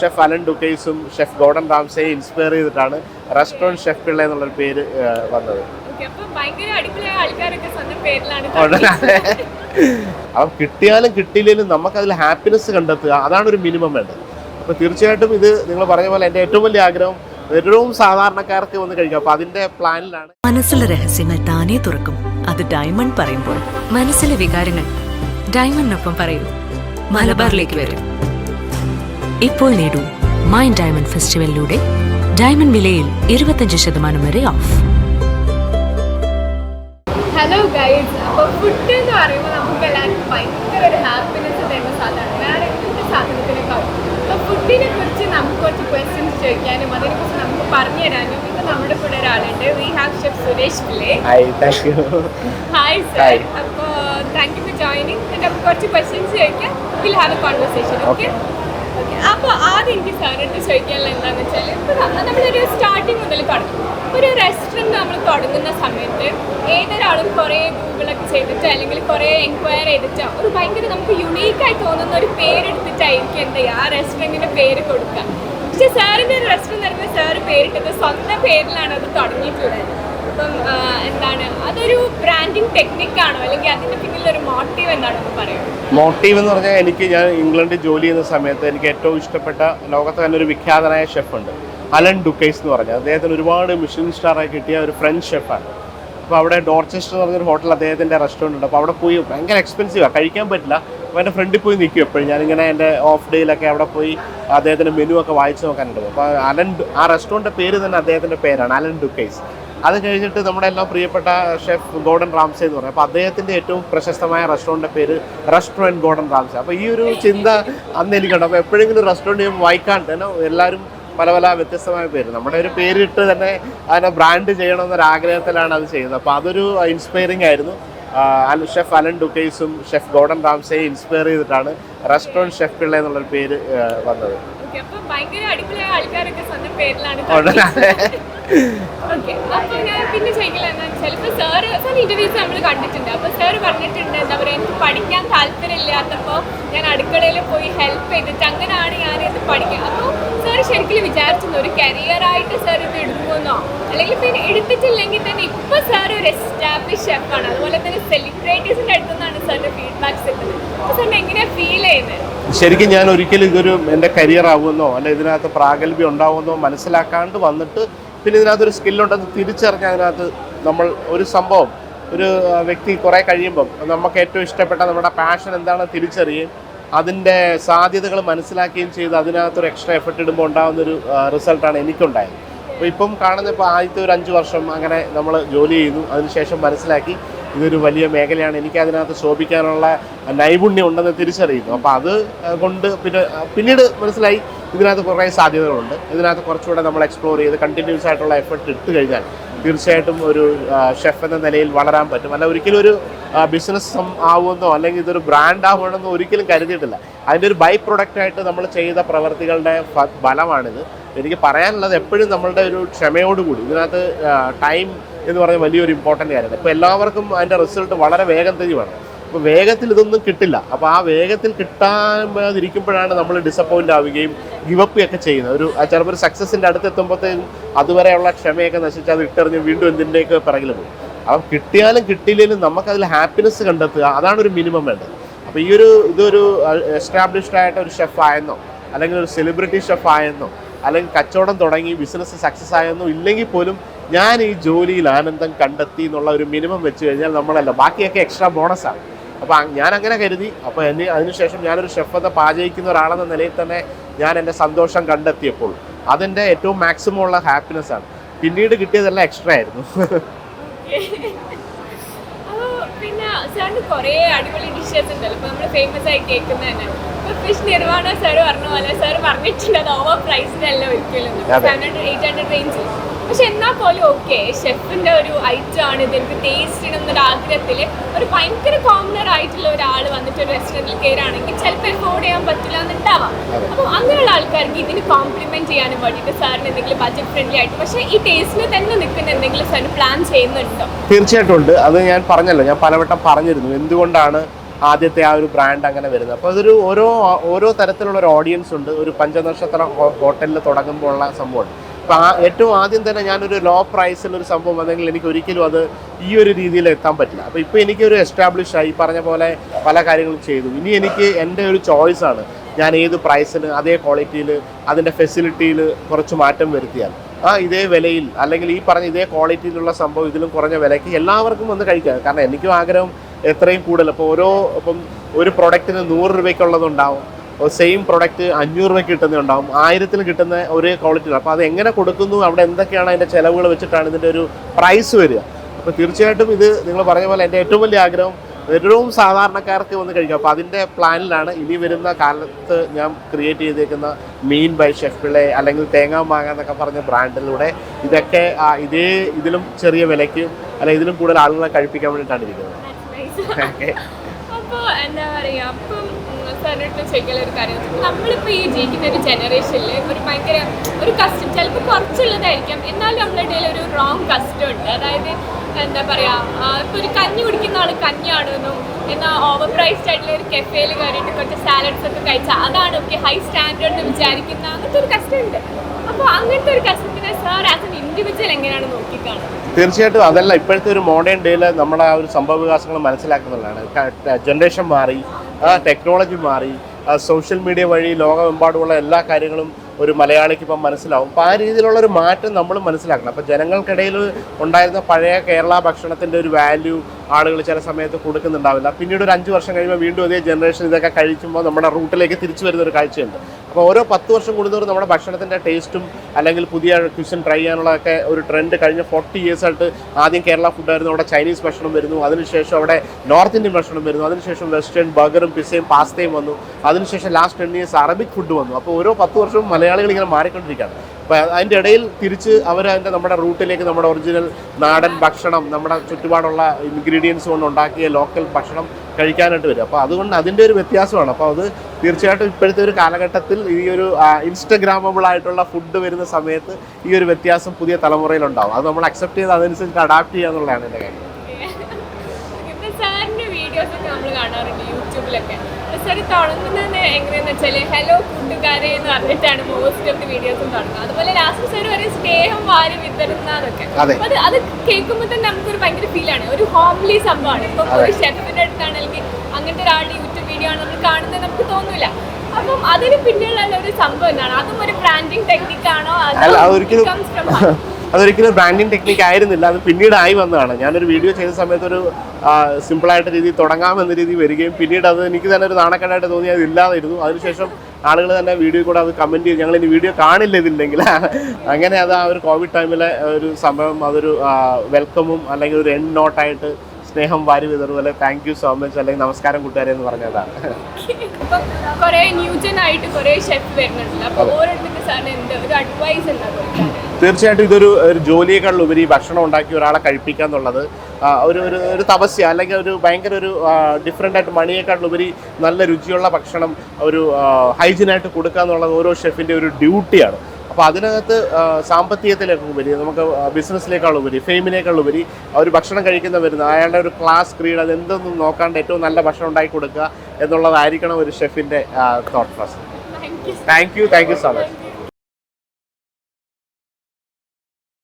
Chef Alain ഡുക്കേസും chef Gordon റാംസയെ inspire ചെയ്തിട്ടാണ് റെസ്റ്റോറന്റ് ഷെഫ് പിള്ള എന്നുള്ളൊരു പേര് വന്നത്. ഓക്കെ അപ്പൊ അപ്പം കിട്ടിയാലും കിട്ടിയില്ലെങ്കിലും നമുക്കതിൽ ഹാപ്പിനെസ് കണ്ടെത്തുക അതാണ് ഒരു മിനിമം വേണ്ടത്. അപ്പോൾ തീർച്ചയായിട്ടും ഇത് നിങ്ങൾ പറഞ്ഞ പോലെ എന്റെ ഏറ്റവും വലിയ ആഗ്രഹം ഏറ്റവും സാധാരണക്കാർക്ക് വന്ന് കഴിക്കാം. അപ്പോൾ അതിന്റെ പ്ലാനിലാണ്. മനസ്സിലെ രഹസ്യങ്ങൾ താനേ തുറക്കും. അത് ഡയമണ്ട് പറയുമ്പോൾ മനസ്സിലെ വികാരങ്ങൾ ഡയമണ്ടിനൊപ്പം പറയൂ. മലബാറിലേക്ക് വരും. ഇപ്പോൾ നേടൂ മൈൻ ഡയമണ്ട് ഫെസ്റ്റിവലിലൂടെ ഡയമണ്ട് വിലയിൽ ഇരുപത്തഞ്ച് ശതമാനം വരെ ഓഫ്. ഹലോ ഗൈഡ് അപ്പോൾ ഫുഡ് എന്ന് പറയുമ്പോൾ നമുക്ക് എല്ലാവർക്കും ഭയങ്കര ഒരു ഹാപ്പിനെസ് തരുന്ന സാധനമാണ്. വേറെ എന്തൊക്കെ സാധനത്തിനേക്കാളും അപ്പോൾ ഫുഡിനെ കുറിച്ച് നമുക്ക് കുറച്ച് ക്വസ്റ്റ്യൻസ് ചോദിക്കാനും അതിനെക്കുറിച്ച് നമുക്ക് പറഞ്ഞു തരാനും ഇപ്പം നമ്മുടെ കൂടെ ഒരാളുണ്ട്. V have chef Suresh Pillai hi thank you hi Hi. Sir അപ്പോൾ താങ്ക് യു ഫോർ ജോയിനിങ് നമുക്ക് കുറച്ച് ക്വസ്റ്റ്യൻസ് ചോദിക്കാം. Will have a conversation okay അപ്പോൾ ആദ്യം എനിക്ക് സാറിനടുത്ത് ചോദിക്കാനുള്ള എന്താണെന്ന് വെച്ചാൽ ഇപ്പോൾ നമ്മളൊരു സ്റ്റാർട്ടിങ് മുതൽ തുടങ്ങും. ഒരു റെസ്റ്റോറന്റ് നമ്മൾ തുടങ്ങുന്ന സമയത്ത് ഏതൊരാളും കുറേ ഗൂഗിളൊക്കെ ചെയ്തിട്ട് അല്ലെങ്കിൽ കുറേ എൻക്വയർ ചെയ്തിട്ട് ഒരു ഭയങ്കര നമുക്ക് യുണീക്കായി തോന്നുന്ന ഒരു പേരെടുത്തിട്ടായിരിക്കും എന്താ ചെയ്യുക ആ റെസ്റ്റോറന്റിന്റെ പേര് കൊടുക്കുക. പക്ഷേ സാറിന്റെ ഒരു റെസ്റ്റോറന്റ് പറയുമ്പോൾ സാറ് പേരിട്ടത് സ്വന്തം പേരിലാണ് അത് തുടങ്ങിയിട്ടുള്ളത്. എന്താണ് അതൊരു അല്ലെങ്കിൽ ഒരു മോട്ടീവ് മോട്ടീവ് എന്ന് പറഞ്ഞാൽ എനിക്ക് ഞാൻ ഇംഗ്ലണ്ടിൽ ജോലി ചെയ്യുന്ന സമയത്ത് എനിക്ക് ഏറ്റവും ഇഷ്ടപ്പെട്ട ലോകത്തെ തന്നെ ഒരു വിഖ്യാതനായ ഷെഫുണ്ട് അലൻ ഡുക്കൈസ് എന്ന് പറഞ്ഞാൽ അദ്ദേഹത്തിന് ഒരുപാട് മിഷൻ സ്റ്റാറായി കിട്ടിയ ഒരു ഫ്രഞ്ച് ഷെഫാണ് അപ്പോൾ അവിടെ ഡോർച്ചസ്റ്റർ എന്ന് പറഞ്ഞൊരു ഹോട്ടൽ അദ്ദേഹത്തിന്റെ റെസ്റ്റോറന്റ് ഉണ്ട്. അപ്പോൾ അവിടെ പോയി ഭയങ്കര എക്സ്പെൻസീവാണ് കഴിക്കാൻ പറ്റില്ല. അപ്പോൾ എന്റെ ഫ്രണ്ടിൽ പോയി നിൽക്കും എപ്പോഴും. ഞാനിങ്ങനെ എന്റെ ഓഫ് ഡേയിലൊക്കെ അവിടെ പോയി അദ്ദേഹത്തിന്റെ മെനു ഒക്കെ വായിച്ച് നോക്കാനുണ്ട്. അപ്പോൾ അലൻ ആ റെസ്റ്റോറന്റിന്റെ പേര് തന്നെ അദ്ദേഹത്തിന്റെ പേരാണ്. Alain Ducasse. അത് കഴിഞ്ഞിട്ട് നമ്മുടെ എല്ലാം പ്രിയപ്പെട്ട ഷെഫ് ഗോർഡൻ റാംസെ എന്ന് പറയും. അപ്പോൾ അദ്ദേഹത്തിന്റെ ഏറ്റവും പ്രശസ്തമായ റെസ്റ്റോറന്റിന്റെ പേര് റെസ്റ്റോറന്റ് ഗോർഡൻ റാംസെ. അപ്പോൾ ഈ ഒരു ചിന്ത അന്ന് എനിക്കുണ്ട്. അപ്പോൾ എപ്പോഴെങ്കിലും റെസ്റ്റോറന്റ് ഞാൻ വായിക്കാണ്ട് എല്ലാവരും പല പല വ്യത്യസ്തമായ പേര്. നമ്മുടെ ഒരു പേരിട്ട് തന്നെ അതിനെ ബ്രാൻഡ് ചെയ്യണമെന്നൊരു ആഗ്രഹത്തിലാണ് അത് ചെയ്യുന്നത് അപ്പോൾ അതൊരു ഇൻസ്പയറിംഗ് ആയിരുന്നു. ഷെഫ് അലൻ ഡുക്കേസും ഷെഫ് ഗോർഡൻ റാംസയെ ഇൻസ്പയർ ചെയ്തിട്ടാണ് റെസ്റ്റോറന്റ് ഷെഫ് പിള്ള എന്നുള്ളൊരു പേര് വന്നത്. ഓക്കെ അപ്പോൾ ഭയങ്കര അടിപൊളിയായ ആൾക്കാരൊക്കെ സ്വന്തം പേരിലാണ് ഓക്കെ ഞാൻ പിന്നെ ചോദിക്കില്ല എന്താ വെച്ചാൽ ഇപ്പോൾ സാറ് സാർ ഇന്റർവ്യൂസ് നമ്മൾ കണ്ടിട്ടുണ്ട് സാറ് പറഞ്ഞിട്ടുണ്ട് എന്താ പറയുക എനിക്ക് പഠിക്കാൻ ഞാൻ അടുക്കളയിൽ പോയി ഹെൽപ്പ് ചെയ്തിട്ട് അങ്ങനെയാണ് ഞാൻ ഇത് പഠിക്കുക അപ്പോൾ സാർ ശരിക്കും വിചാരിച്ചിരുന്നു ഒരു കരിയറായിട്ട് സാർ ഇത് എടുക്കുമെന്നോ അല്ലെങ്കിൽ പിന്നെ എടുത്തിട്ടില്ലെങ്കിൽ തന്നെ സാർ ഒരു എസ്റ്റാബ്ലിഷ് ഷെഫാണ് അതുപോലെ തന്നെ സെലിബ്രിറ്റീസിന്റെ അടുത്തുനിന്നാണ് സാറിന്റെ ഫീഡ്ബാക്സ് കിട്ടുന്നത്. അപ്പോൾ സാറിന് എങ്ങനെയാണ് ഫീൽ ചെയ്യുന്നത്? ശരിക്കും ഞാൻ ഒരിക്കലും ഇതൊരു എന്റെ കരിയർ ആവുമെന്നോ അല്ലെ ഇതിനകത്ത് പ്രാഗൽഭ്യം ഉണ്ടാവുമെന്നോ മനസ്സിലാക്കാണ്ട് വന്നിട്ട് പിന്നെ ഇതിനകത്തൊരു സ്കില്ലുണ്ടെന്ന് തിരിച്ചറിഞ്ഞ അതിനകത്ത് നമ്മൾ ഒരു സംഭവം ഒരു വ്യക്തി കുറേ കഴിയുമ്പം നമുക്ക് ഏറ്റവും ഇഷ്ടപ്പെട്ട നമ്മുടെ പാഷൻ എന്താണെന്ന് തിരിച്ചറിയുകയും അതിന്റെ സാധ്യതകൾ മനസ്സിലാക്കുകയും ചെയ്ത് അതിനകത്തൊരു എക്സ്ട്രാ എഫർട്ട് ഇടുമ്പോൾ ഉണ്ടാകുന്നൊരു റിസൾട്ടാണ് എനിക്കുണ്ടായത്. അപ്പോൾ ഇപ്പം കാണുന്ന ഇപ്പോൾ ആദ്യത്തെ ഒരു അഞ്ച് വർഷം അങ്ങനെ നമ്മൾ ജോലി ചെയ്തു. അതിനുശേഷം മനസ്സിലാക്കി ഇതൊരു വലിയ മേഖലയാണ്. എനിക്ക് അതിനകത്ത് ശോഭിക്കാനുള്ള നൈപുണ്യം ഉണ്ടെന്ന് തിരിച്ചറിയുന്നു. അപ്പോൾ അത് കൊണ്ട് പിന്നെ പിന്നീട് മനസ്സിലായി ഇതിനകത്ത് കുറേ സാധ്യതകളുണ്ട്. ഇതിനകത്ത് കുറച്ചുകൂടെ നമ്മൾ എക്സ്പ്ലോർ ചെയ്ത് കണ്ടിന്യൂസ് ആയിട്ടുള്ള എഫർട്ട് ഇട്ട് കഴിഞ്ഞാൽ തീർച്ചയായിട്ടും ഒരു ഷെഫ് എന്ന നിലയിൽ വളരാൻ പറ്റും. അല്ല ഒരിക്കലും ഒരു ബിസിനസ് ആവുമെന്നോ അല്ലെങ്കിൽ ഇതൊരു ബ്രാൻഡ് ആവുമെന്നോ ഒരിക്കലും കരുതിയിട്ടില്ല. അതിന്റെ ഒരു ബൈ പ്രൊഡക്റ്റ് ആയിട്ട് നമ്മൾ ചെയ്ത പ്രവർത്തികളുടെ ഫലമാണിത്. എനിക്ക് പറയാനുള്ളത് എപ്പോഴും നമ്മളുടെ ഒരു ക്ഷമയോടുകൂടി. ഇതിനകത്ത് ടൈം എന്ന് പറയുന്ന വലിയൊരു ഇമ്പോർട്ടന്റ് കാര്യമാണ്. ഇപ്പോൾ എല്ലാവർക്കും അതിന്റെ റിസൾട്ട് വളരെ വേഗം തന്നെ വേണം അപ്പോൾ വേഗത്തിൽ ഇതൊന്നും കിട്ടില്ല. അപ്പോൾ ആ വേഗത്തിൽ കിട്ടാതിരിക്കുമ്പോഴാണ് നമ്മൾ ഡിസപ്പോയിന്റ് ആവുകയും ഗിവപ്പ് ഒക്കെ ചെയ്യുന്നത്. ഒരു ചിലപ്പോൾ ഒരു സക്സസിന്റെ അടുത്ത് എത്തുമ്പോഴത്തേക്കും അതുവരെയുള്ള ക്ഷമയൊക്കെ നശിച്ച് അത് ഇട്ടെറിഞ്ഞ് വീണ്ടും എന്തിന്റെയൊക്കെ പിറകിൽ പോകും. അപ്പം കിട്ടിയാലും കിട്ടിയില്ലെങ്കിലും നമുക്കതിൽ ഹാപ്പിനെസ് കണ്ടെത്തുക അതാണ് ഒരു മിനിമം വേണ്ടത്. അപ്പോൾ ഈ ഒരു ഇതൊരു എസ്റ്റാബ്ലിഷ്ഡ് ആയിട്ട് ഒരു ഷെഫ് ആയെന്നോ അല്ലെങ്കിൽ ഒരു സെലിബ്രിറ്റി ഷെഫ് ആയെന്നോ അല്ലെങ്കിൽ കച്ചവടം തുടങ്ങി ബിസിനസ് സക്സസ് ആയെന്നോ ഇല്ലെങ്കിൽ പോലും ഞാൻ ഈ ജോലിയിൽ ആനന്ദം കണ്ടെത്തി എന്നുള്ള ഒരു മിനിമം വെച്ച് കഴിഞ്ഞാൽ നമ്മളല്ല. ബാക്കിയൊക്കെ എക്സ്ട്രാ ബോണസാണ് അപ്പോൾ ഞാൻ അങ്ങനെ കരുതി. അപ്പോൾ എന്നെ അതിനുശേഷം ഞാനൊരു ഷെഫത്തെ എന്ന പാചകിക്കുന്ന ഒരാളെന്ന നിലയിൽ തന്നെ ഞാൻ എന്റെ സന്തോഷം കണ്ടെത്തിയപ്പോൾ അതെന്റെ ഏറ്റവും മാക്സിമം ഉള്ള ഹാപ്പിനെസ് ആണ്. പിന്നീട് കിട്ടിയതെല്ലാം എക്സ്ട്രാ ആയിരുന്നു. പിന്നെ സാറിന് കുറേ അടിപൊളി ഡിഷസ് ഉണ്ടല്ലോ. ഇപ്പോൾ നമ്മൾ ഫേമസ് ആയി കേൾക്കുന്നത് തന്നെ. ഫിഷ് നിർവാണ സാർ പറഞ്ഞ പോലെ സാർ പറഞ്ഞിട്ടുണ്ട് അത് ഓവർ പ്രൈസ്ഡ് അല്ല ഒരിക്കലും. സെവൻ ഹൺഡ്രഡ് എയ്റ്റ് ഹൺഡ്രഡ് റേഞ്ചിൽ പക്ഷെ എന്നാൽ പോലും ഓക്കെ ഷെഫിന്റെ ഒരു ഐറ്റം ആണ് ഇത്. എനിക്ക് ടേസ്റ്റ് എന്നൊരു ആഗ്രഹത്തിൽ ഒരു ഭയങ്കര കോമണർ ആയിട്ടുള്ള ഒരാൾ വന്നിട്ട് ഒരു റെസ്റ്റോറന്റിൽ കയറുകയാണെങ്കിൽ ചിലപ്പോൾ എഫോർഡ് ചെയ്യാൻ പറ്റില്ല എന്നുണ്ടാവാം. അപ്പോൾ അങ്ങനെയുള്ള ആൾക്കാർക്ക് ഇതിന് കോംപ്ലിമെന്റ് ചെയ്യാനും വേണ്ടിയിട്ട് സാറിന് എന്തെങ്കിലും ബഡ്ജറ്റ് ഫ്രണ്ട്ലി ആയിട്ട് പക്ഷേ ഈ ടേസ്റ്റിന് തന്നെ നിൽക്കുന്ന എന്തെങ്കിലും സാറിന് പ്ലാൻ ചെയ്യുന്നുണ്ടോ? തീർച്ചയായിട്ടും ഉണ്ട്. അത് ഞാൻ പറഞ്ഞല്ലോ. ഞാൻ പലവട്ടം പറഞ്ഞിരുന്നു. എന്തുകൊണ്ടാണ് ആദ്യത്തെ ആ ഒരു ബ്രാൻഡ് അങ്ങനെ വരുന്നത്? അപ്പോൾ അതൊരു ഓരോ ഓരോ തരത്തിലുള്ള ഒരു ഓഡിയൻസ് ഉണ്ട്. ഒരു പഞ്ചനക്ഷത്ര ഹോട്ടലിൽ തുടങ്ങുമ്പോൾ ഉള്ള സംഭവമുണ്ട് അപ്പോൾ ആ ഏറ്റവും ആദ്യം തന്നെ ഞാനൊരു ലോ പ്രൈസിൽ ഒരു സംഭവം വന്നെങ്കിൽ എനിക്ക് ഒരിക്കലും അത് ഈ ഒരു രീതിയിൽ എത്താൻ പറ്റില്ല. അപ്പോൾ ഇപ്പോൾ എനിക്കൊരു എസ്റ്റാബ്ലിഷ് ആയി പറഞ്ഞ പോലെ പല കാര്യങ്ങളും ചെയ്തു. ഇനി എനിക്ക് എന്റെ ഒരു ചോയ്സാണ് ഞാൻ ഏത് പ്രൈസിന് അതേ ക്വാളിറ്റിയിൽ അതിന്റെ ഫെസിലിറ്റിയിൽ കുറച്ച് മാറ്റം വരുത്തിയാൽ. ആ ഇതേ വിലയിൽ അല്ലെങ്കിൽ ഈ പറഞ്ഞ ഇതേ ക്വാളിറ്റിയിലുള്ള സംഭവം ഇതിലും കുറഞ്ഞ വിലയ്ക്ക് എല്ലാവർക്കും വന്ന് കഴിക്കാം. കാരണം എനിക്കും ആഗ്രഹം എത്രയും കൂടുതൽ. അപ്പോൾ ഓരോ ഇപ്പം ഒരു പ്രൊഡക്റ്റിന് നൂറ് രൂപയ്ക്കുള്ളതുണ്ടാവും. സെയിം പ്രൊഡക്റ്റ് അഞ്ഞൂറ് രൂപയ്ക്ക് കിട്ടുന്നുണ്ടാവും ആയിരത്തിൽ കിട്ടുന്ന ഒരേ ക്വാളിറ്റി അപ്പോൾ അത് എങ്ങനെ കൊടുക്കുന്നു അവിടെ എന്തൊക്കെയാണ് അതിന്റെ ചിലവുകൾ വെച്ചിട്ടാണ് ഇതിന്റെ ഒരു പ്രൈസ് വരിക? അപ്പോൾ തീർച്ചയായിട്ടും ഇത് നിങ്ങൾ പറഞ്ഞ പോലെ എന്റെ ഏറ്റവും വലിയ ആഗ്രഹം ഏറ്റവും സാധാരണക്കാർക്ക് വന്ന് കഴിക്കാം. അപ്പോൾ അതിന്റെ പ്ലാനിലാണ് ഇനി വരുന്ന കാലത്ത് ഞാൻ ക്രിയേറ്റ് ചെയ്തേക്കുന്ന മീൻ ബൈ ഷെഫ് പിള്ളെ അല്ലെങ്കിൽ തേങ്ങാ മാങ്ങ എന്നൊക്കെ പറഞ്ഞ ബ്രാൻഡിലൂടെ ഇതൊക്കെ ഇതേ ഇതിലും ചെറിയ വിലയ്ക്ക് അല്ലെങ്കിൽ ഇതിലും കൂടുതൽ ആളുകളെ കഴിപ്പിക്കാൻ വേണ്ടിയിട്ടാണ് ഇരിക്കുന്നത്. അപ്പോൾ എന്താ പറയുക അപ്പം സാറിനോട് ചോദിക്കാനുള്ള ഒരു കാര്യം നമ്മളിപ്പോൾ ഈ ജീവിക്കുന്ന ഒരു ജനറേഷനിൽ ഒരു ഭയങ്കര ഒരു കസ്റ്റം ചിലപ്പോൾ കുറച്ചുള്ളതായിരിക്കാം. എന്നാലും നമ്മുടെ ഇടയിൽ ഒരു റോങ് കസ്റ്റം ഉണ്ട്. അതായത് എന്താ പറയുക ഇപ്പോൾ ഒരു കഞ്ഞി കുടിക്കുന്ന ആൾ കഞ്ഞിയാണെന്നും എന്നാൽ ഓവർ പ്രൈസ്ഡ് ആയിട്ടുള്ള ഒരു കെഫേയിൽ കയറിയിട്ട് കുറച്ച് സാലഡ്സ് ഒക്കെ കഴിച്ചാൽ അതാണ് ഓക്കെ ഹൈ സ്റ്റാൻഡേർഡ് എന്ന് വിചാരിക്കുന്ന അങ്ങനത്തെ ഒരു കസ്റ്റം ഉണ്ട്. അപ്പോൾ അങ്ങനത്തെ ഒരു കസ്റ്റത്തിനെ സാർ ആസ് എൻ ഇൻഡിവിജ്വൽ എങ്ങനെയാണ് നോക്കിക്കാണുന്നത്? തീർച്ചയായിട്ടും അതല്ല ഇപ്പോഴത്തെ ഒരു മോഡേൺ ഡേയിൽ നമ്മുടെ ആ ഒരു സംഭവ വികാസങ്ങൾ മനസ്സിലാക്കുന്നുള്ളതാണ് ജനറേഷൻ മാറി ടെക്നോളജി മാറി സോഷ്യൽ മീഡിയ വഴി ലോകമെമ്പാടുമുള്ള എല്ലാ കാര്യങ്ങളും ഒരു മലയാളിക്ക് ഇപ്പം മനസ്സിലാവും. അപ്പോൾ ആ രീതിയിലുള്ള ഒരു മാറ്റം നമ്മൾ മനസ്സിലാക്കണം. അപ്പോൾ ജനങ്ങൾക്കിടയിൽ ഉണ്ടായിരുന്ന പഴയ കേരള ഭക്ഷണത്തിന്റെ ഒരു വാല്യൂ ആളുകൾ ചില സമയത്ത് കൊടുക്കുന്നുണ്ടാവില്ല. പിന്നീട് ഒരു അഞ്ച് വർഷം കഴിയുമ്പോൾ വീണ്ടും അതേ ജനറേഷൻ ഇതൊക്കെ കഴിക്കുമ്പോൾ നമ്മുടെ റൂട്ടിലേക്ക് തിരിച്ചു വരുന്ന ഒരു കാഴ്ചയുണ്ട്. അപ്പോൾ ഓരോ പത്ത് വർഷം കൂടുന്നവർ നമ്മുടെ ഭക്ഷണത്തിന്റെ ടേസ്റ്റും അല്ലെങ്കിൽ പുതിയ ക്വിഷൻ ട്രൈ ചെയ്യാനുള്ളതൊക്കെ ഒരു ട്രെൻഡ് കഴിഞ്ഞ ഫോർട്ടി ഇയേഴ്സ് ആയിട്ട് ആദ്യം കേരള ഫുഡായിരുന്നു അവിടെ ചൈനീസ് ഭക്ഷണം വരുന്നു. അതിനുശേഷം അവിടെ നോർത്ത് ഇന്ത്യൻ ഭക്ഷണം വരുന്നു. അതിനുശേഷം വെസ്റ്റേൺ ബർഗറും പിസയും പാസ്തയും വന്നു. അതിനുശേഷം last ten years Arabic food വന്നു. അപ്പോൾ ഓരോ പത്ത് വർഷവും മലയാളികൾ ഇങ്ങനെ മാറിക്കൊണ്ടിരിക്കുകയാണ്. അപ്പോൾ അതിന്റെ ഇടയിൽ തിരിച്ച് അവർ അതിന്റെ നമ്മുടെ റൂട്ടിലേക്ക് നമ്മുടെ ഒറിജിനൽ നാടൻ ഭക്ഷണം നമ്മുടെ ചുറ്റുപാടുള്ള ഇൻഗ്രീഡിയൻസ് കൊണ്ട് ഉണ്ടാക്കിയ ലോക്കൽ ഭക്ഷണം കഴിക്കാനായിട്ട് വരും. അപ്പോൾ അതുകൊണ്ട് അതിന്റെ ഒരു വ്യത്യാസമാണ്. അപ്പോൾ അത് തീർച്ചയായിട്ടും ഇപ്പോഴത്തെ ഒരു കാലഘട്ടത്തിൽ ഈ ഒരു ഇൻസ്റ്റഗ്രാമബിൾ ആയിട്ടുള്ള ഫുഡ് വരുന്ന സമയത്ത് ഈ ഒരു വ്യത്യാസം പുതിയ തലമുറയിലുണ്ടാവും അത് നമ്മൾ അക്സെപ്റ്റ് ചെയ്ത് അതനുസരിച്ച് അഡാപ്റ്റ് ചെയ്യുക എന്നുള്ളതാണ് എന്റെ കാര്യം ഇപ്പൊ സാറിന്റെ വീഡിയോസ് ഒക്കെ നമ്മൾ കാണാറുണ്ട് യൂട്യൂബിലൊക്കെ. സാർ തുടങ്ങുന്നത് എങ്ങനെയെന്ന് വെച്ചാൽ ഹലോ കൂട്ടുകാരെ എന്ന് പറഞ്ഞിട്ടാണ് മോസ്റ്റ് ഓഫ് ദി വീഡിയോസും തുടങ്ങുക അതുപോലെ ലാസ്റ്റ് സാർ വരെ സ്നേഹം വാരി വിതറുന്നതൊക്കെ അതെ. അത് കേൾക്കുമ്പോൾ തന്നെ നമുക്കൊരു ഭയങ്കര ഫീലാണ് ഒരു ഹോംലി സംഭവമാണ്. ഇപ്പൊ ഒരു ഷെഫിന്റെ അടുത്താണ് അല്ലെങ്കിൽ അങ്ങനത്തെ ഒരാളുടെ യൂട്യൂബ് വീഡിയോ ആണ് നമ്മൾ കാണുന്നത് നമുക്ക് തോന്നില്ല അപ്പം അതിന് പിന്നെയുള്ള ഒരു സംഭവം എന്താണ്? അതും ഒരു ബ്രാൻഡിങ് ടെക്നിക്കാണോ അത് from heart? അതൊരിക്കലും ബ്രാൻഡിങ് ടെക്നിക്ക് ആയിരുന്നില്ല. അത് പിന്നീടായി വന്നതാണ്. ഞാനൊരു വീഡിയോ ചെയ്യുന്ന സമയത്ത് ഒരു സിമ്പിളായിട്ട് രീതി തുടങ്ങാമെന്ന രീതി വരികയും പിന്നീട് അത് എനിക്ക് തന്നെ ഒരു നാണക്കേടായിട്ട് തോന്നി അത് ഇല്ലാതായിരുന്നു. അതിനുശേഷം ആളുകൾ തന്നെ വീഡിയോ കൂടെ അത് കമന്റ് ചെയ്ത്. ഞങ്ങൾ ഇനി വീഡിയോ കാണില്ല ഇതില്ലെങ്കിൽ. അങ്ങനെ അത് ആ ഒരു കോവിഡ് ടൈമിലെ ഒരു സംഭവം അതൊരു വെൽക്കമും അല്ലെങ്കിൽ ഒരു എൻ നോട്ടായിട്ട് സ്നേഹം വാരി വിതറും അല്ലെങ്കിൽ താങ്ക് യു സോ മച്ച് അല്ലെങ്കിൽ നമസ്കാരം കൂട്ടുകാരെ എന്ന് പറഞ്ഞതാണ്. കുറെ ന്യൂജൻ ആയിട്ട് കുറെ ഷെഫ് വരുന്നുണ്ടല്ലോ. അപ്പോൾ ഓരോരുത്തർക്ക് സാറിന് എന്ത് ഒരു അഡ്വൈസ് എന്താ തീർച്ചയായിട്ടും ഇതൊരു ഒരു ജോലിയേക്കാൾ ഉപരി ഭക്ഷണം ഉണ്ടാക്കി ഒരാളെ കഴിപ്പിക്കുക എന്നുള്ളത് ഒരു ഒരു ഒരു തപസ്യ അല്ലെങ്കിൽ ഒരു ഭയങ്കര ഒരു ഡിഫറെന്റ് ആയിട്ട് മണിയേക്കാൾ ഉപരി നല്ല രുചിയുള്ള ഭക്ഷണം ഒരു ഹൈജീനായിട്ട് കൊടുക്കുക എന്നുള്ളത് ഓരോ ഷെഫിന്റെ ഒരു ഡ്യൂട്ടിയാണ് അപ്പോൾ അതിനകത്ത് സാമ്പത്തികത്തിലേക്ക് ഉപരി നമുക്ക് ബിസിനസ്സിലേക്കാൾ ഉപരി ഫെയിമിനേക്കാൾ ഉപരി അവർ ഒരു ഭക്ഷണം കഴിക്കുന്ന വരുന്ന അയാളുടെ ഒരു ക്ലാസ് ക്രീഡ് അത് എന്തൊന്നും നോക്കാണ്ട് ഏറ്റവും നല്ല ഭക്ഷണം ഉണ്ടാക്കി കൊടുക്കുക എന്നുള്ളതായിരിക്കണം ഒരു ഷെഫിന്റെ thought process thank you thank you so much